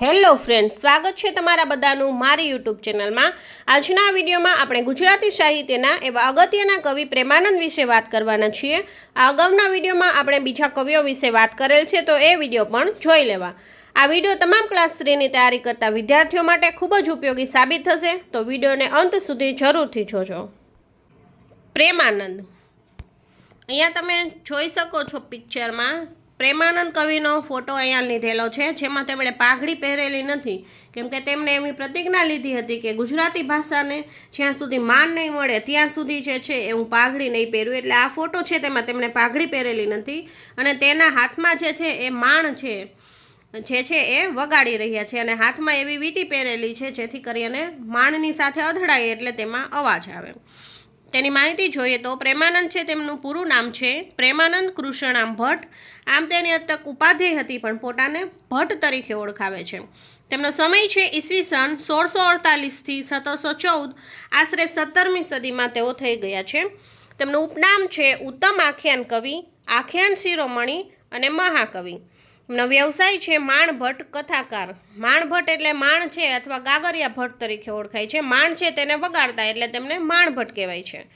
Hello friend સ્વાગત છે તમારા બધાનું મારી યુટ્યુબ ચેનલમાં. આજના વિડીયોમાં આપણે ગુજરાતી સાહિત્યના એવા અગત્યના કવિ પ્રેમાનંદ વિશે વાત કરવાના છીએ. આ અગાઉના વિડીયોમાં આપણે બીજા કવિઓ વિશે વાત કરેલ છે, તો એ વીડિયો પણ જોઈ લેવા. આ વીડિયો તમામ ક્લાસ થ્રીની તૈયારી કરતા વિદ્યાર્થીઓ માટે ખૂબ જ ઉપયોગી સાબિત થશે, તો વિડીયોને અંત સુધી જરૂરથી જોજો. પ્રેમાનંદ, અહીંયા તમે જોઈ શકો છો પિક્ચરમાં પ્રેમાનંદ કવિનો ફોટો અહીંયા લીધેલો છે, જેમાં તેમણે પાઘડી પહેરેલી નથી. કેમ કે તેમણે એવી પ્રતિજ્ઞા લીધી હતી કે ગુજરાતી ભાષાને જ્યાં સુધી માન નહીં મળે, ત્યાં સુધી જે છે એ હું પાઘડી નહીં પહેરું. એટલે આ ફોટો છે તેમાં તેમણે પાઘડી પહેરેલી નથી અને તેના હાથમાં જે છે એ માણ છે, જે છે એ વગાડી રહ્યા છે અને હાથમાં એવી વીટી પહેરેલી છે, જેથી કરીને માણની સાથે અથડાય એટલે તેમાં અવાજ આવે. તેની માહિતી જોઈએ તો પ્રેમાનંદ છે, તેમનું પૂરું નામ છે પ્રેમાનંદ કૃષ્ણામ ભટ્ટ. આમ તેની અટક ઉપાધ્યાય હતી, પણ પોતાને ભટ્ટ તરીકે ઓળખાવે છે. તેમનો સમય છે ઈસવીસન સોળસો અડતાલીસથી સત્તરસો ચૌદ. આશરે સત્તરમી સદીમાં તેઓ થઈ ગયા છે. તેમનું ઉપનામ છે ઉત્તમ આખ્યાન કવિ, આખ્યાન શિરોમણી અને મહાકવિ. વ્યવસાય છે માણ ભટ્ટ કથાકાર. માણ ભટ્ટ એટલે માણ છે અથવા ગાગરિયા ભટ્ટ તરીકે ઓળખાય છે. માણ છે તેને વગાડતા એટલે તેમને માણ ભટ્ટ કહેવાય છે.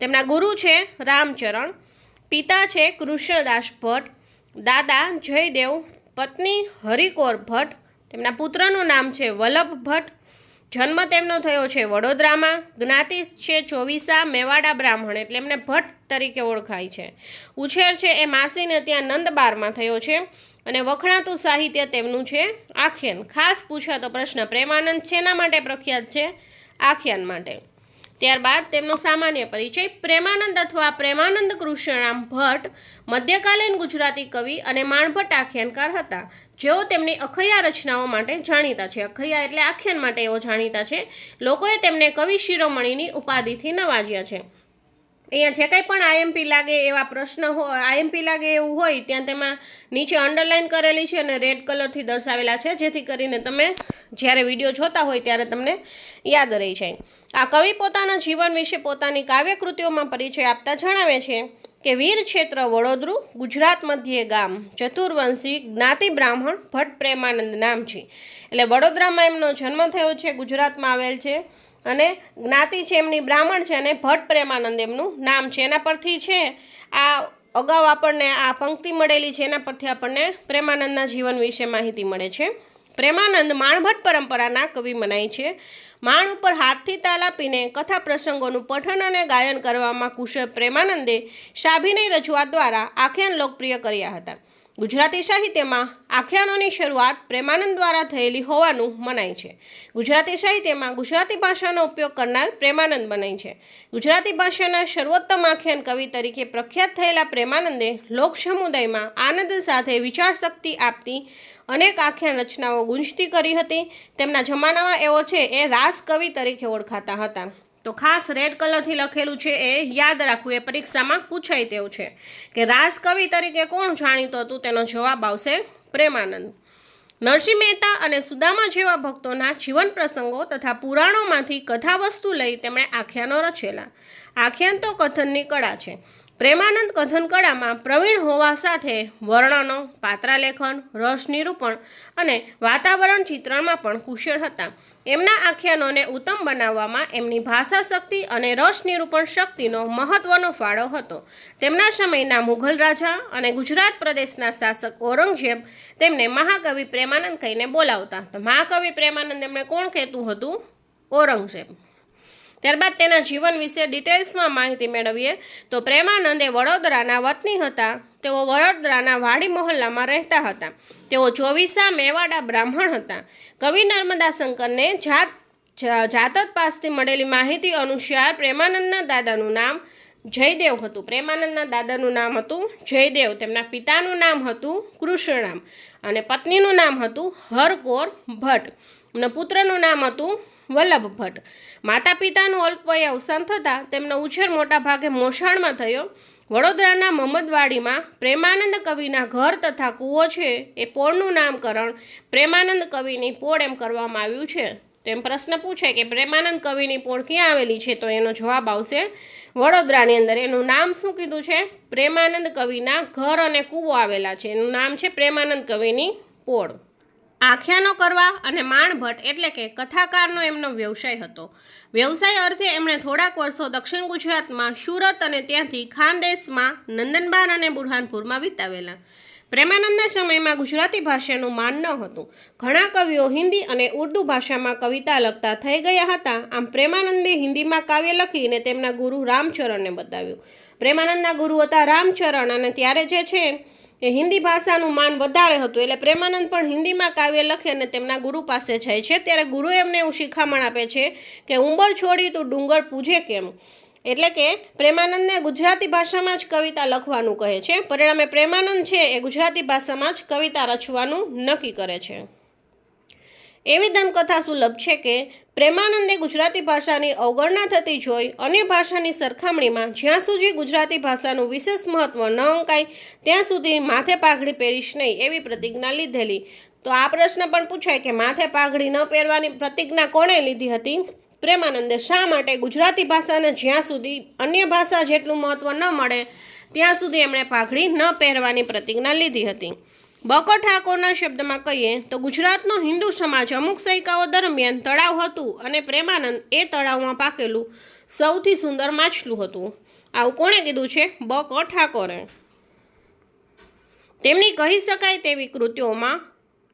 તેમના ગુરુ છે રામચરણ, પિતા છે કૃષ્ણદાસ ભટ્ટ, દાદા જયદેવ, પત્ની હરિકોર ભટ્ટ, તેમના પુત્રનું નામ છે વલ્લભ ભટ્ટ જન્મ તેમનો થયો છે વડોદરામાં. જ્ઞાતિ છે ચોવીસા મેવાડા બ્રાહ્મણ એટલે એમને ભટ્ટ તરીકે ઓળખાય છે. ઉછેર છે એ માસીને ત્યાં નંદબારમાં થયો છે અને વખણાતું સાહિત્ય તેમનું છે આખ્યાન. ખાસ પૂછાતો પ્રશ્ન પ્રેમાનંદ શેના માટે પ્રખ્યાત છે? આખ્યાન માટે. ત્યારબાદ તેમનો સામાન્ય પરિચય પ્રેમાનંદ અથવા પ્રેમાનંદ કૃષ્ણરામ ભટ્ટ, મધ્યકાલીન ગુજરાતી કવિ અને માણભટ્ટ આખ્યાનકાર હતા. જેઓ તેમની અખૈયા રચનાઓ માટે જાણીતા છે. અખૈયા એટલે આખ્યાન માટે એઓ જાણીતા છે. લોકોએ તેમને કવિ શિરોમણીની ઉપાધિથી નવાજ્યા છે. અહીંયા જે કંઈ પણ આઈએમપી લાગે એવા પ્રશ્ન હોય આઈએમપી લાગે એવું હોય, ત્યાં તેમાં નીચે અંડરલાઇન કરેલી છે અને રેડ કલરથી દર્શાવેલા છે, જેથી કરીને તમે જ્યારે વીડિયો જોતા હોય ત્યારે તમને યાદ રહી જાય. આ કવિ પોતાના જીવન વિશે પોતાની કાવ્યકૃતિઓમાં પરિચય આપતા જણાવે છે કે વીર ક્ષેત્ર વડોદરું, ગુજરાત મધ્યે ગામ, ચતુર્વંશી જ્ઞાતિ બ્રાહ્મણ, ભટ્ટ પ્રેમાનંદ નામ છે એટલે વડોદરામાં એમનો જન્મ થયો છે, ગુજરાતમાં આવેલ છે. અને જ્ઞાતિ છે એમની બ્રાહ્મણ છે અને ભટ્ટ પ્રેમાનંદ એમનું નામ છે. એના પરથી છે, આ અગાઉ આપણને આ પંક્તિ મળેલી છે, એના પરથી આપણને પ્રેમાનંદના જીવન વિશે માહિતી મળે છે. પ્રેમાનંદ માણભટ્ટ પરંપરાના કવિ મનાય છે. માણ ઉપર હાથથી તાલ આપીને કથા પ્રસંગોનું પઠન અને ગાયન કરવામાં કુશળ પ્રેમાનંદે શાભિનય રજૂઆત દ્વારા આખ્યાન લોકપ્રિય કર્યા હતા. ગુજરાતી સાહિત્યમાં આખ્યાનોની શરૂઆત પ્રેમાનંદ દ્વારા થયેલી હોવાનું મનાય છે. ગુજરાતી સાહિત્યમાં ગુજરાતી ભાષાનો ઉપયોગ કરનાર પ્રેમાનંદ મનાય છે. ગુજરાતી ભાષાના સર્વોત્તમ આખ્યાન કવિ તરીકે પ્રખ્યાત થયેલા પ્રેમાનંદે લોક સમુદાયમાં આનંદ સાથે વિચાર શક્તિ આપતી અનેક આખ્યાન રચનાઓ ગુંજતી કરી હતી. તેમના જમાનામાં એવો છે, એ રાસ કવિ તરીકે ઓળખાતા હતા. તો ખાસ રેડ કલરથી લખેલું છે એ, યાદ રાખવું, એ પરીક્ષામાં પૂછાય તેવું છે. કે રાસ કવિ તરીકે કોણ જાણીતો હતું? તેનો જવાબ આવશે પ્રેમાનંદ. નરસિંહ મહેતા અને સુદામા જેવા ભક્તોના જીવન પ્રસંગો તથા પુરાણોમાંથી કથા વસ્તુ લઈ તેમણે આખ્યાનો રચેલા. આખ્યાન તો કથનની કળા છે. પ્રેમાનંદ કથન કળામાં પ્રવીણ હોવા સાથે વર્ણનો, પાત્રાલેખન રસ નિરૂપણ અને વાતાવરણ ચિત્રણમાં પણ કુશળ હતા. એમના આખ્યાનોને ઉત્તમ બનાવવામાં એમની ભાષા શક્તિ અને રસ નિરૂપણ શક્તિનો મહત્વનો ફાળો હતો. તેમના સમયના મુઘલ રાજા અને ગુજરાત પ્રદેશના શાસક ઔરંગઝેબ તેમને મહાકવિ પ્રેમાનંદ કહીને બોલાવતા. તો મહાકવિ પ્રેમાનંદ એમણે કોણ કહેતું હતું? ઔરંગઝેબ. ત્યારબાદ તેના જીવન વિશે ડિટેલ્સમાં માહિતી મેળવીએ. તો પ્રેમાનંદ વડોદરાના વતની હતા. તેઓ વડોદરાના વાડી મહોલ્લામાં રહેતા હતા. તેઓ ચોવીસા મેવાડા બ્રાહ્મણ હતા. કવિ નર્મદા શંકરને જાત જાતક પાસથી મળેલી માહિતી અનુસાર પ્રેમાનંદના દાદાનું નામ જયદેવ હતું. પ્રેમાનંદના દાદાનું નામ હતું જયદેવ. તેમના પિતાનું નામ હતું કૃષ્ણરામ. અને પત્નીનું નામ હતું હરકોર ભટ્ટ. અને પુત્રનું નામ હતું વલ્લભ ભટ્ટ. માતા પિતાનું અલ્પવય અવસાન થતાં તેમનો ઉછેર મોટાભાગે મોસાણમાં થયો. વડોદરાના મહમદવાડીમાં પ્રેમાનંદ કવિના ઘર તથા કૂવો છે એ પોળનું નામકરણ પ્રેમાનંદ કવિની પોળ એમ કરવામાં આવ્યું છે. તેમ પ્રશ્ન પૂછે કે પ્રેમાનંદ કવિની પોળ ક્યાં આવેલી છે તો એનો જવાબ આવશે વડોદરાની અંદર. એનું નામ શું કીધું છે? પ્રેમાનંદ કવિના ઘર અને કૂવો આવેલા છે. એનું નામ છે પ્રેમાનંદ કવિની પોળ. આખ્યાનો કરવા અને માણભટ્ટ એટલે કે કથાકારનો એમનો વ્યવસાય હતો. વ્યવસાય અર્થે એમણે થોડાક વર્ષો દક્ષિણ ગુજરાતમાં સુરત અને ત્યાંથી ખાનદેશમાં નંદનબાન અને બુરહાનપુરમાં વિતાવેલા. પ્રેમાનંદના સમયમાં ગુજરાતી ભાષાનું માન ન હતું. ઘણા કવિઓ હિન્દી અને ઉર્દુ ભાષામાં કવિતા લખતા થઈ ગયા હતા. આમ પ્રેમાનંદે હિન્દીમાં કાવ્ય લખીને તેમના ગુરુ રામચરણને બતાવ્યું. પ્રેમાનંદના ગુરુ હતા રામચરણ અને ત્યારે જે છે એ હિન્દી ભાષાનું માન વધારે હતું. એટલે પ્રેમાનંદ પણ હિન્દીમાં કાવ્ય લખે અને તેમના ગુરુ પાસે જાય છે. ત્યારે ગુરુ એમને એવું શિખામણ આપે છે કે ઉંબર છોડી તું ડુંગર પૂજે કેમ? એટલે કે પ્રેમાનંદને ગુજરાતી ભાષામાં જ કવિતા લખવાનું કહે છે. પરિણામે પ્રેમાનંદ છે એ ગુજરાતી ભાષામાં જ કવિતા રચવાનું નક્કી કરે છે. એવી દંતકથા સુલભ છે કે પ્રેમાનંદે ગુજરાતી ભાષાની અવગણના થતી જોઈ અન્ય ભાષાની સરખામણીમાં જ્યાં સુધી ગુજરાતી ભાષાનું વિશેષ મહત્વ ન અંકાય, ત્યાં સુધી માથે પાઘડી પહેરીશ નહીં એવી પ્રતિજ્ઞા લીધેલી. તો આ પ્રશ્ન પણ પૂછાય કે માથે પાઘડી ન પહેરવાની પ્રતિજ્ઞા કોણે લીધી હતી? પ્રેમાનંદે શા માટે ગુજરાતી ભાષાને જ્યાં સુધી અન્ય ભાષા જેટલું મહત્વ ન મળે, ત્યાં સુધી એમણે પાઘડી ન પહેરવાની પ્રતિજ્ઞા લીધી હતી? બકો ઠાકોરના શબ્દમાં કહીએ તો ગુજરાતનો હિન્દુ સમાજ અમુક સૈકાઓ દરમિયાન તળાવ હતું અને પ્રેમાનંદ એ તળાવમાં પાકેલું સૌથી સુંદર માછલું હતું. આવું કોણે કીધું છે? બકો ઠાકોરે. તેમની કહી શકાય તેવી કૃતિઓમાં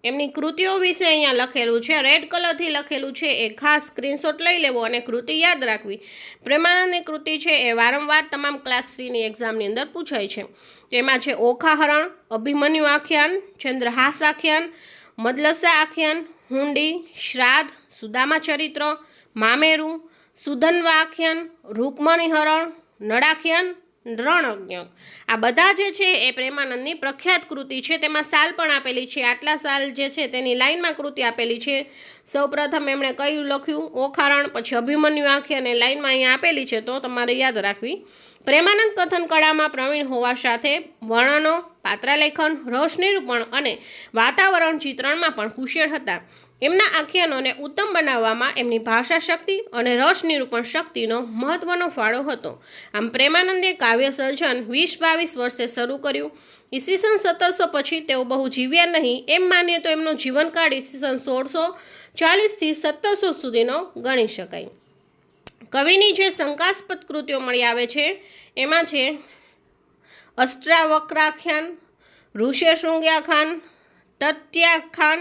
એમની કૃતિઓ વિશે અહીંયા લખેલું છે. રેડ કલરથી લખેલું છે એ ખાસ સ્ક્રીનશોટ લઈ લેવો અને કૃતિ યાદ રાખવી. પ્રેમાનંદની કૃતિ છે, એ વારંવાર તમામ ક્લાસ થ્રીની એક્ઝામની અંદર પૂછાય છે. તેમાં છે, ઓખાહરણ, અભિમન્યુ આખ્યાન, ચંદ્રહાસ આખ્યાન, મદલસા આખ્યાન, હુંડી, શ્રાદ્ધ, સુદામા ચરિત્ર, મામેરું, સુધનવા આખ્યાન, રૂકમણી હરણ નળાખ્યાન રણજ્ઞ આ બધા જે છે એ પ્રેમાનંદની પ્રખ્યાત કૃતિ છે. તેમાં સાલ પણ આપેલી છે. આટલા સાલ જે છે તેની લાઇનમાં કૃતિ આપેલી છે. સૌપ્રથમ એમણે કયું લખ્યું? ઓખારણ, પછી અભિમન્યુ આંખી અને લાઈનમાં અહીંયા આપેલી છે. તો તમારે યાદ રાખવી. પ્રેમાનંદ કથન કળામાં પ્રવીણ હોવા સાથે વર્ણનો, પાત્રલેખન રસ નિરૂપણ અને વાતાવરણ ચિત્રણમાં પણ કુશળ હતા. એમના આખ્યાનોને ઉત્તમ બનાવવામાં એમની ભાષા શક્તિ અને રસ નિરૂપણ શક્તિનો મહત્વનો ફાળો હતો. આમ પ્રેમાનંદે કાવ્ય સર્જન વીસ બાવીસ વર્ષે શરૂ કર્યું. ઈસવીસન સત્તરસો પછી તેઓ બહુ જીવ્યા નહીં, એમ માનીએ તો એમનો જીવનકાળ ઈસવીસન સોળસો ચાલીસથી સત્તરસો સુધીનો ગણી શકાય. કવિની જે શંકાસ્પદ કૃતિઓ મળી આવે છે, એમાં છે અષ્ટાવક્રાખ્યાન ઋષે શૃંગ્યાખાન તત્યાખાન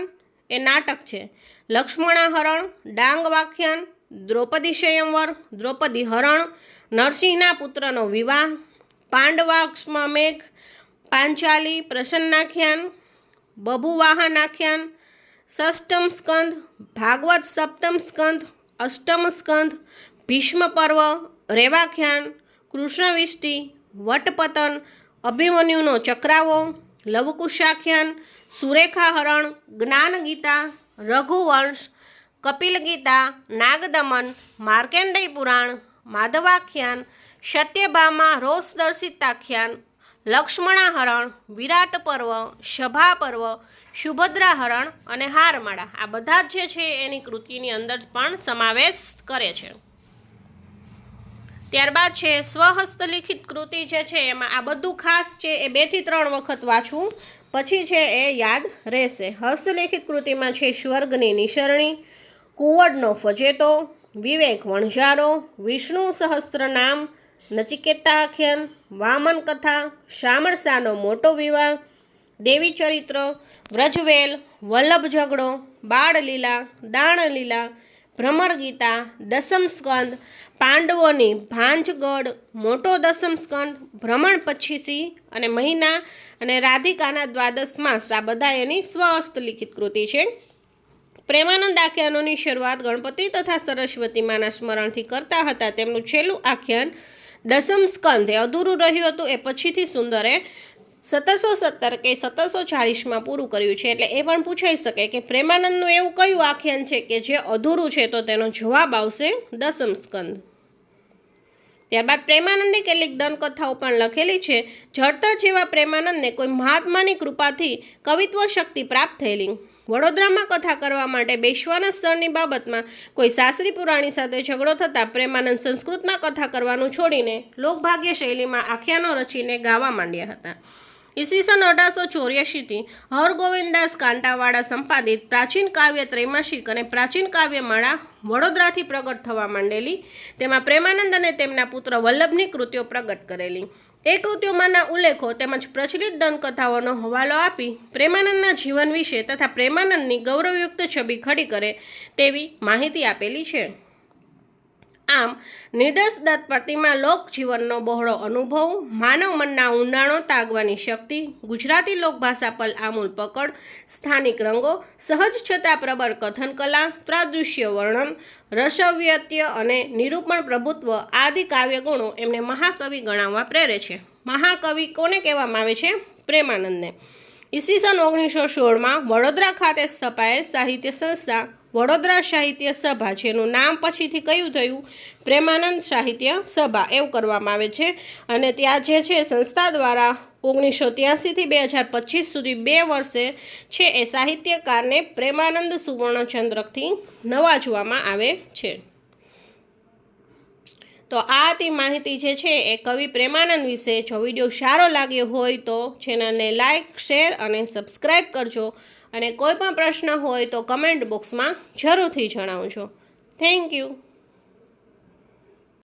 એ નાટક છે. લક્ષ્મણાહરણ ડાંગ વાખ્યાન દ્રૌપદી સ્વયંવર દ્રૌપદી હરણ, નરસિંહના પુત્રનો વિવાહ, પાંડવાક્ષમાં મેઘ, પાંચાલી પ્રસન્નાખ્યાન બભુવાહનાખ્યાન ષષ્ટમ સ્કંદ, ભાગવત સપ્તમ સ્કંદ, અષ્ટમ સ્કંદ, ભીષ્મ પર્વ, રેવાખ્યાન, કૃષ્ણવિષ્ટિ, વટપતન, અભિમન્યુનો ચક્રાવો લવકુશાખ્યાન, સુરેખા હરણ જ્ઞાન ગીતા રઘુવંશ કપિલ ગીતા નાગદમન માર્કેન્ડેય પુરાણ માધવાખ્યાન, સત્યભામા રોષ દર્શિતાખ્યાન લક્ષ્મણાહરણ વિરાટ પર્વ સભા પર્વ સુભદ્રાહરણ અને હારમાળા. આ બધા જ જે છે એની કૃતિની અંદર પણ સમાવેશ કરે છે. ત્યારબાદ છે, સ્વહસ્તલિખિત કૃતિ જે છે, એમાં આ બધું ખાસ છે, એ બેથી ત્રણ વખત વાંચવું પછી છે, એ યાદ રહેશે. હસ્તલિખિત કૃતિમાં છે, સ્વર્ગની નિસરણી, કુંવરનો ફજેતો, વિવેક વણઝારો, વિષ્ણુ સહસ્ત્ર નામ નચિકેતા આખ્યાન વામન કથા શામળસાનો મોટો વિવાહ, દેવી ચરિત્ર, વ્રજવેલ, વલ્લભ ઝઘડો, બાળલીલા, દાણલીલા ભ્રમર ગીતા દસમ સ્કંદ પાંડવોની ભાંજગઢ, મોટો દસમ ભ્રમણ સિંહ અને મહિના અને રાધિકાના દ્વાદશ માસ, આ બધા એની સ્વહસ્ત લિખિત કૃતિ છે. પ્રેમાનંદ આખ્યાનોની શરૂઆત ગણપતિ તથા સરસ્વતી માના સ્મરણથી કરતા હતા. તેમનું છેલ્લું આખ્યાન દસમ સ્કંદ એ અધૂરું રહ્યું હતું. એ પછીથી સુંદરે સત્તરસો સત્તર કે સત્તરસો ચાલીસમાં પૂરું કર્યું છે, એટલે એ પણ પૂછાઈ શકે કે પ્રેમાનંદનું એવું કયું આખ્યાન છે કે જે અધૂરું છે તો તેનો જવાબ આવશે દસમ સ્કંદ. ત્યારબાદ પ્રેમાનંદે કેટલીક દંતકથાઓ પણ લખેલી છે. જડતા જેવા પ્રેમાનંદને કોઈ મહાત્માની કૃપાથી કવિત્વ શક્તિ પ્રાપ્ત થયેલી. વડોદરામાં કથા કરવા માટે બેસવાના સ્થળની બાબતમાં કોઈ સાસરી પુરાણી સાથે ઝઘડો થતાં પ્રેમાનંદ સંસ્કૃતમાં કથા કરવાનું છોડીને લોકભાગ્ય શૈલીમાં આખ્યાનો રચીને ગાવા માંડ્યા હતા. ઈસવીસન અઢારસો ચોર્યાસીથી હરગોવિંદાસ કાંટાવાળા સંપાદિત પ્રાચીન કાવ્ય ત્રૈમાસિક અને પ્રાચીન કાવ્યમાળા વડોદરાથી પ્રગટ થવા માંડેલી. તેમાં પ્રેમાનંદ અને તેમના પુત્ર વલ્લભની કૃતિઓ પ્રગટ કરેલી. એ કૃતિઓમાંના ઉલ્લેખો તેમજ પ્રચલિત દંતકથાઓનો હવાલો આપી પ્રેમાનંદના જીવન વિશે તથા પ્રેમાનંદની ગૌરવયુક્ત છબી ખડી કરે તેવી માહિતી આપેલી છે. આમ નિર્દોષ દત્ત પ્રતિમા લોકજીવનનો બહોળો અનુભવ, માનવ મનના ઊંડાણો તાગવાની શક્તિ, ગુજરાતી લોકભાષા પર આમૂલ પકડ, સ્થાનિક રંગો, સહજ છતાં પ્રબળ કથન કલા, ત્રાદૃશ્ય વર્ણન, રસવ્યત્ય અને નિરૂપણ પ્રભુત્વ આદિ કાવ્ય ગુણો એમને મહાકવિ ગણાવવા પ્રેરે છે. મહાકવિ કોને કહેવામાં આવે છે? પ્રેમાનંદને. ઈસવીસન ઓગણીસો સોળમાં વડોદરા ખાતે સ્થપાયેલ સાહિત્ય સંસ્થા વડોદરા સાહિત્ય સભા, જેનું નામ પછીથી કયું થયું? પ્રેમાનંદ સાહિત્ય સભા, એવું કરવામાં આવે છે. અને ત્યાં જે છે, સંસ્થા દ્વારા ઓગણીસો ત્યાંસીથી બે હજાર પચીસ સુધી બે વર્ષે છે, એ સાહિત્યકારને પ્રેમાનંદ સુવર્ણચંદ્રકથી નવાજવામાં આવે છે. તો આ હતી માહિતી જે છે, એ કવિ પ્રેમાનંદ વિશે. જો વીડિયો સારો લાગ્યો હોય તો ચેનલને લાઇક શેર અને સબસ્ક્રાઈબ કરજો. અને કોઈ પણ પ્રશ્ન હોય તો કમેન્ટ બોક્સમાં જરૂરથી જણાવજો. Thank you